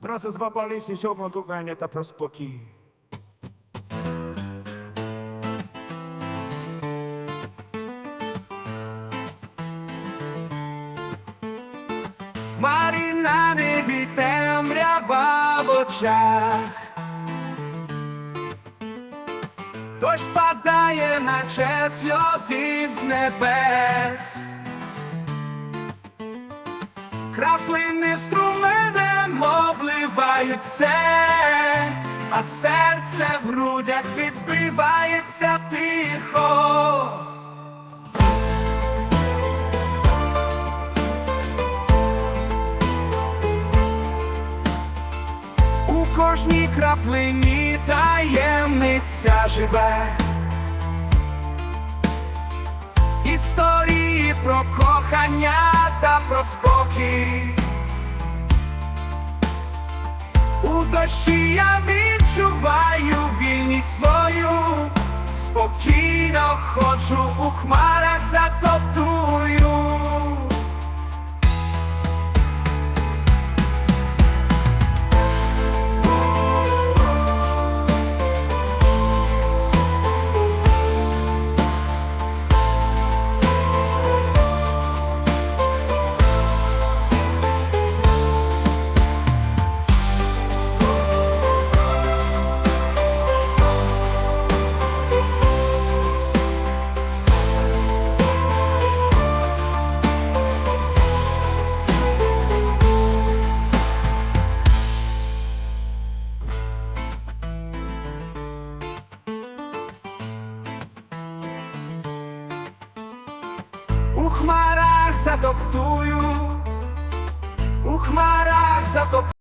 Sprawy złapali się dukanie ta pro spokій. Марі на небі темрява в очах. Дощ падає, наче сльози з небес. Краплини струменем все, а серце в грудях відбивається тихо. У кожній краплині таємниця живе. Історії про кохання та про спокій. У дощі я відчуваю вільність свою, спокійно ходжу у хмарах затоптую. Хмарах затоптую, у хмарах затоптую.